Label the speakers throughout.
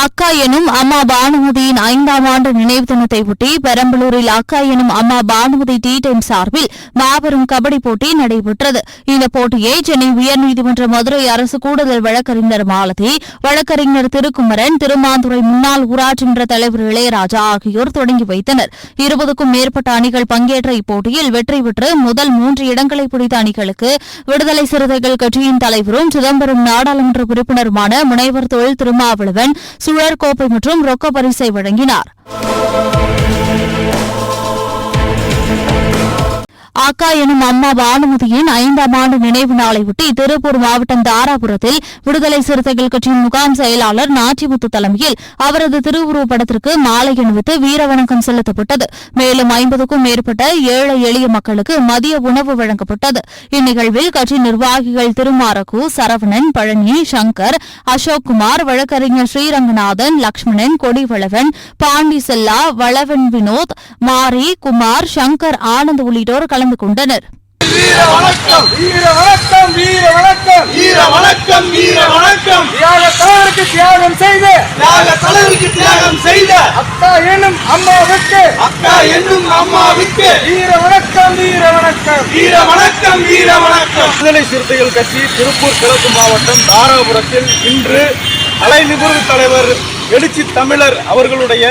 Speaker 1: அக்கா எனும் அம்மா பானுமதியின் ஐந்தாம் ஆண்டு நினைவு தினத்தை ஒட்டி பெரம்பலூரில் அக்கா எனும் அம்மா பானுமதி டி டைம் சார்பில் மாபெரும் கபடி போட்டி நடைபெற்றது. இந்த போட்டியை சென்னை உயர்நீதிமன்ற மதுரை அரசு கூடுதல் வழக்கறிஞர் மாலதி வழக்கறிஞர் திருக்குமரன் திருமாந்துறை முன்னாள் ஊராட்சி மன்ற தலைவர் இளையராஜா ஆகியோர் தொடங்கி வைத்தனர். இருபதுக்கும் மேற்பட்ட அணிகள் பங்கேற்ற இப்போட்டியில் வெற்றி பெற்று முதல் மூன்று இடங்களை பிடித்த அணிகளுக்கு விடுதலை சிறுத்தைகள் கட்சியின் தலைவரும் சிதம்பரம் நாடாளுமன்ற உறுப்பினருமான முனைவர் தொழில் திருமாவளவன் சுழற் கோப்பை மற்றும் ரொக்க பரிசை வழங்கினார். அக்கா எனும் அம்மா பானுமதியின் ஐந்தாம் ஆண்டு நினைவு நாளையொட்டி திருப்பூர் மாவட்டம் தாராபுரத்தில் விடுதலை சிறுத்தைகள் கட்சியின் முகாம் செயலாளர் நாச்சிமுத்து தலைமையில் அவரது திருவுருவப் படத்திற்கு மாலை அணிவித்து வீரவணக்கம் செலுத்தப்பட்டது. மேலும் ஐம்பதுக்கும் மேற்பட்ட ஏழை எளிய மக்களுக்கு மதிய உணவு வழங்கப்பட்டது. இந்நிகழ்வில் கட்சி நிர்வாகிகள் திருமாரகு சரவணன் பழனி சங்கர் அசோக்குமார் வழக்கறிஞர் ஸ்ரீரங்கநாதன் லக்ஷ்மணன் கொடிவளவன் பாண்டி செல்லா வளவன் வினோத் மாரி குமார் சங்கர் ஆனந்த் உள்ளிட்டோர் கலந்து கொண்டனர்
Speaker 2: வீர வணக்கம் வீர வணக்கம் வீர வணக்கம்
Speaker 3: வீர
Speaker 2: தலைவருக்கு தியாகம் செய்து
Speaker 3: தியாக தலைவருக்கு தியாகம் செய்த
Speaker 2: அக்கா எனும் அம்மாவுக்கு
Speaker 3: அக்கா என்னும் அம்மாவுக்கு
Speaker 2: வீர வணக்கம் வீர வணக்கம்
Speaker 3: வீர வணக்கம் வீர வணக்கம்
Speaker 2: விடுதலை சிறுத்தைகள் கட்சி திருப்பூர் கிழக்கு மாவட்டம் தாராபுரத்தில் இன்று அலை நிபுணர் தலைவர் எழுச்சி தமிழர் அவர்களுடைய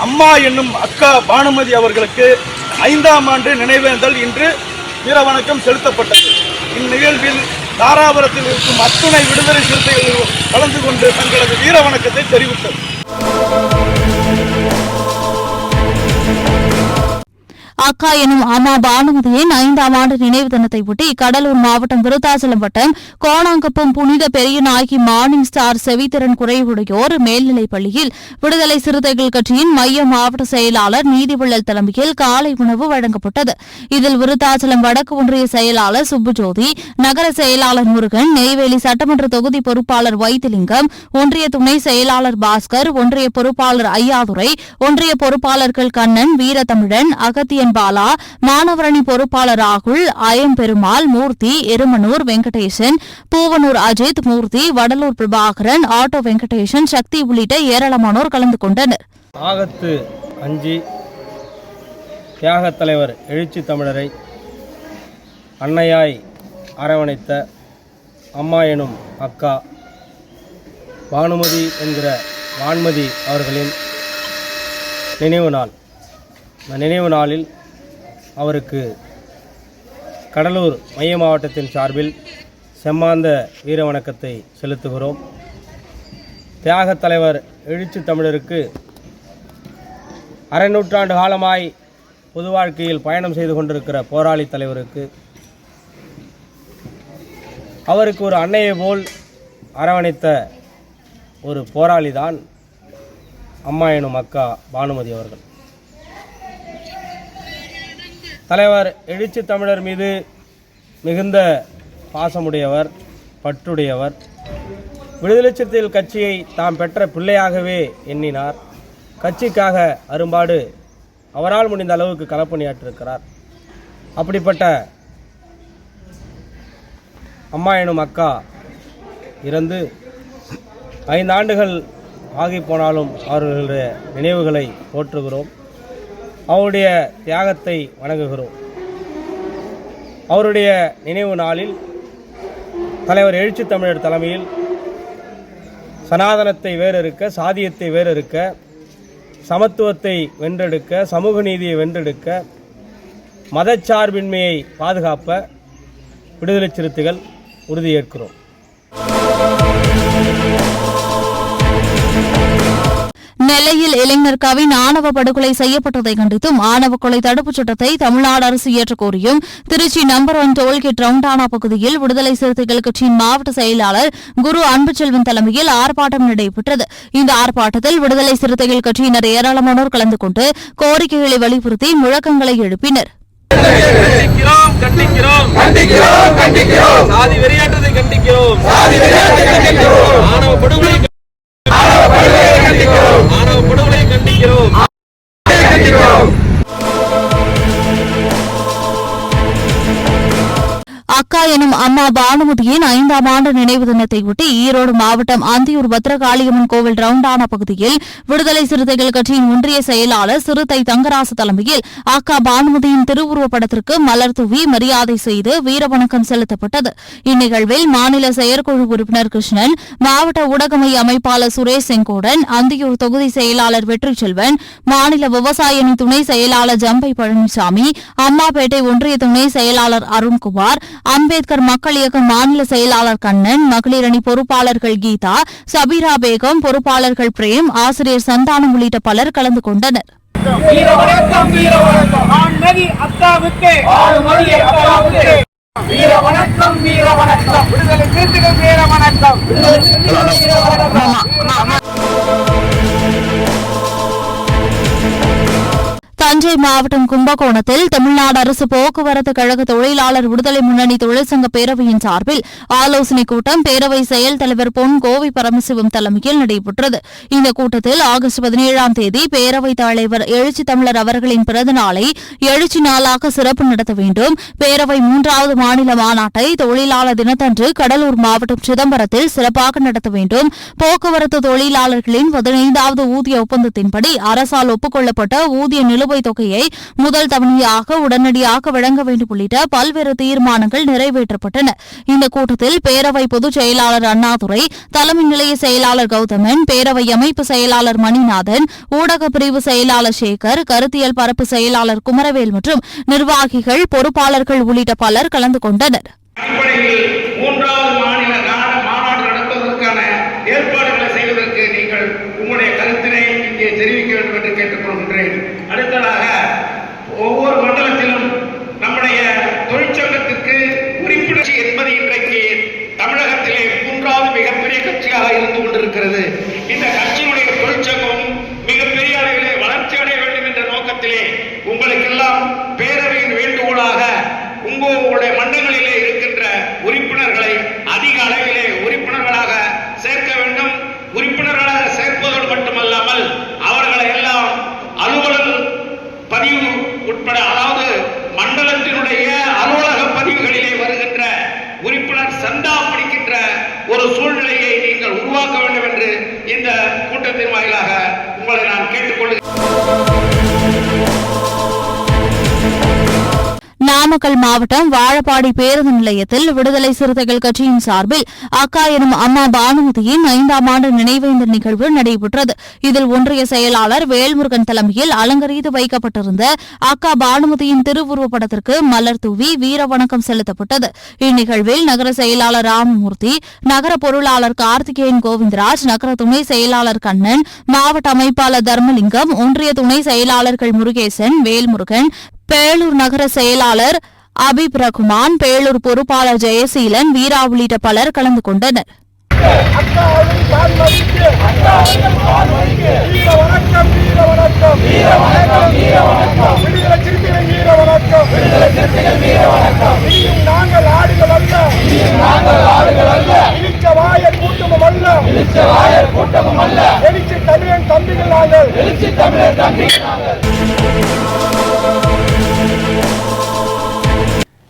Speaker 2: அம்மா என்னும் அக்கா பானுமதி அவர்களுக்கு ஐந்தாம் ஆண்டு நினைவேந்தல் இன்று வீரவணக்கம் செலுத்தப்பட்டது. இந்நிகழ்வில் தாராபுரத்தில் இருக்கும் அத்துணை விடுதலை சிறுத்தைகள் கலந்து கொண்டு தங்களது வீரவணக்கத்தை தெரிவித்தது
Speaker 1: அக்கா எனும் அம்மா பானுமதியின் ஐந்தாம் ஆண்டு நினைவு தினத்தை ஒட்டி கடலூர் மாவட்டம் விருத்தாசலம் வட்டம் கோணாங்கப்பம் புனித பெரியநாயகி மார்னிங் ஸ்டார் செவித்திறன் குறைவுடையோர் மேல்நிலைப் பள்ளியில் விடுதலை சிறுத்தைகள் கட்சியின் மைய மாவட்ட செயலாளர் நீதிவள்ளல் தலைமையில் காலை உணவு வழங்கப்பட்டது. இதில் விருத்தாசலம் வடக்கு ஒன்றிய செயலாளர் சுப்புஜோதி நகர செயலாளர் முருகன் நெய்வேலி சட்டமன்ற தொகுதி பொறுப்பாளர் வைத்திலிங்கம் ஒன்றிய துணை செயலாளர் பாஸ்கர் ஒன்றிய பொறுப்பாளர் ஐயாதுரை ஒன்றிய பொறுப்பாளர்கள் கண்ணன் வீரத்தமிழன் என் பாலா மாணவரணி பொறுப்பாளர் ராகுல் அயம்பெருமாள் மூர்த்தி எருமனூர் வெங்கடேசன் பூவனூர் அஜித் மூர்த்தி வடலூர் பிரபாகரன் ஆட்டோ வெங்கடேசன் சக்தி உள்ளிட்ட ஏராளமானோர் கலந்து கொண்டனர்.
Speaker 4: ஆகத்து அஞ்சு தியாகத் தலைவர் எழுச்சி தமிழரை அன்னையாய் அரவணைத்த அம்மா எனும் அக்கா பானுமதி என்கிற வான்மதி அவர்களின் நினைவு நாள். நினைவு நாளில் அவருக்கு கடலூர் மைய மாவட்டத்தின் சார்பில் செம்மாந்த வீர வணக்கத்தை செலுத்துகிறோம். தியாகத் தலைவர் எழுச்சி தமிழருக்கு அரை நூற்றாண்டு காலமாய் பொது வாழ்க்கையில் பயணம் செய்து கொண்டிருக்கிற போராளி தலைவருக்கு அவருக்கு ஒரு அன்னையை போல் அரவணைத்த ஒரு போராளி தான் அம்மா எனும் அக்கா பானுமதி அவர்கள். தலைவர் எழுச்சி தமிழர் மீது மிகுந்த பாசமுடையவர் பற்றுடையவர். விடுதலை சிறுத்தைகள் கட்சியை தாம் பெற்ற பிள்ளையாகவே எண்ணினார். கட்சிக்காக அரும்பாடு அவரால் முடிந்த அளவுக்கு களப்பணியாற்றிருக்கிறார். அப்படிப்பட்ட அம்மா எனும் அக்கா இறந்து ஐந்து ஆண்டுகள் ஆகி போனாலும் அவர்களுடைய நினைவுகளை போற்றுகிறோம். அவருடைய தியாகத்தை வணங்குகிறோம். அவருடைய நினைவு நாளில் தலைவர் எழுச்சி தமிழர் தலைமையில் சனாதனத்தை வேறறுக்க சாதியத்தை வேறறுக்க சமத்துவத்தை வென்றெடுக்க சமூக நீதியை வென்றெடுக்க மதச்சார்பின்மையை பாதுகாப்ப விடுதலை சிறுத்தைகள் உறுதியேற்கிறோம்.
Speaker 1: நெல்லையில் இளைஞர் கவின் ஆணவ படுகொலை செய்யப்பட்டதை கண்டித்தும் ஆணவ கொலை தடுப்புச் சட்டத்தை தமிழ்நாடு அரசு இயற்றக் கோரியும். திருச்சி நம்பர் ஒன் டோல்கேட் ரவுண்டானா பகுதியில் விடுதலை சிறுத்தைகள் கட்சியின் மாவட்ட செயலாளர் குரு அன்புச்செல்வன் தலைமையில் ஆர்ப்பாட்டம் நடைபெற்றது. இந்த ஆர்ப்பாட்டத்தில் விடுதலை சிறுத்தைகள் கட்சியினர் ஏராளமானோர் கலந்து கொண்டு கோரிக்கைகளை வலியுறுத்தி முழக்கங்களை எழுப்பினர்.
Speaker 2: கண்டிக்கிறோம் கண்டிக்கிறோம்.
Speaker 1: அக்கா எனும் அம்மா பானுமதியின் ஐந்தாம் ஆண்டு நினைவு தினத்தையொட்டி ஈரோடு மாவட்டம் அந்தியூர் பத்ரகாளியம்மன் கோவில் ரவுண்டான பகுதியில் விடுதலை சிறுத்தைகள் கட்சியின் ஒன்றிய செயலாளர் சிறுத்தை தங்கராசு தலைமையில் அக்கா பானுமதியின் திருவுருவப் படத்திற்கு மலர் தூவி மரியாதை செய்து வீரவணக்கம் செலுத்தப்பட்டது. இந்நிகழ்வில் மாநில செயற்குழு உறுப்பினர் கிருஷ்ணன் மாவட்ட ஊடகமை அமைப்பாளர் சுரேஷ் செங்கோடன் அந்தியூர் தொகுதி செயலாளர் வெற்றி செல்வன் மாநில விவசாய துணை செயலாளர் ஜம்பை பழனிசாமி அம்மாபேட்டை ஒன்றிய துணை செயலாளர் அருண்குமார் அம்பேத்கர் மக்கள் இயக்க மாநில செயலாளர் கண்ணன் மகளிர் அணி பொறுப்பாளர்கள் கீதா சபீரா பேகம் பொறுப்பாளர்கள் பிரேம் ஆசிரியர் சந்தானம் உள்ளிட்ட பலர் கலந்து கொண்டனர்.
Speaker 3: வணக்கம்
Speaker 1: தஞ்சை மாவட்டம் கும்பகோணத்தில் தமிழ்நாடு அரசு போக்குவரத்து கழக தொழிலாளர் விடுதலை முன்னணி தொழிற்சங்க பேரவையின் சார்பில் ஆலோசனைக் கூட்டம் பேரவை செயல் தலைவர் பொன் கோவை பரமசிவம் தலைமையில் நடைபெற்றது. இந்த கூட்டத்தில் ஆகஸ்ட் பதினேழாம் தேதி பேரவைத் தலைவர் எழுச்சி தமிழர் அவர்களின் பிறந்த நாளை எழுச்சி நாளாக சிறப்பு நடத்த வேண்டும். பேரவை மூன்றாவது மாநில மாநாட்டை தொழிலாளர் தினத்தன்று கடலூர் மாவட்டம் சிதம்பரத்தில் சிறப்பாக நடத்த வேண்டும். போக்குவரத்து தொழிலாளர்களின் பதினைந்தாவது ஊதிய ஒப்பந்தத்தின்படி அரசால் ஒப்புக் ஊதிய நிலுவைத் தொகையை முதல் தவணையாக உடனடியாக வழங்க வேண்டும் உள்ளிட்ட பல்வேறு தீர்மானங்கள் நிறைவேற்றப்பட்டன. இந்த கூட்டத்தில் பேரவை பொதுச் செயலாளர் அண்ணாதுரை தலைமை நிலைய செயலாளர் கௌதமன் பேரவை அமைப்பு செயலாளர் மணிநாதன் ஊடக பிரிவு செயலாளர் சேகர் கருத்தியல் பரப்பு செயலாளர் குமரவேல் மற்றும் நிர்வாகிகள் பொறுப்பாளர்கள் உள்ளிட்ட பலர் கலந்து கொண்டனர்.
Speaker 5: இருந்து கொண்டிருக்கிறது. இந்த
Speaker 1: நாமக்கல் மாவட்டம் வாழப்பாடி பேருந்து நிலையத்தில் விடுதலை சிறுத்தைகள் கட்சியின் சார்பில் அக்கா எனும் அம்மா பானுமதியின் ஐந்தாம் ஆண்டு நினைவேந்தல் நிகழ்வு நடைபெற்றது. இதில் ஒன்றிய செயலாளர் வேல்முருகன் தலைமையில் அலங்கரித்து வைக்கப்பட்டிருந்த அக்கா பானுமதியின் திருவுருவப் படத்திற்கு மலர் தூவி வீர வணக்கம் செலுத்தப்பட்டது. இந்நிகழ்வில் நகர செயலாளர் ராமமூர்த்தி நகர பொருளாளர் கார்த்திகேயன் கோவிந்தராஜ் நகர துணை செயலாளர் கண்ணன் மாவட்ட அமைப்பாளர் தர்மலிங்கம் ஒன்றிய துணை செயலாளர்கள் முருகேசன் வேல்முருகன் பேளூர் நகர செயலாளர் அபிப் ரகுமான் பேளூர் பொறுப்பாளர் ஜெயசீலன் வீரா உள்ளிட்ட பலர் கலந்து கொண்டனர்.
Speaker 2: நாங்கள் ஆடுகள் அல்ல இனியும் நாங்கள் ஆடுகள் அல்ல. இழிச்ச வாயர் கூட்டமும் அல்ல. இழிச்ச வாயர் கூட்டமும் அல்ல. எழுச்சி தமிழன் தம்பிகள் நாங்கள். எழுச்சி தமிழன் தம்பிகள்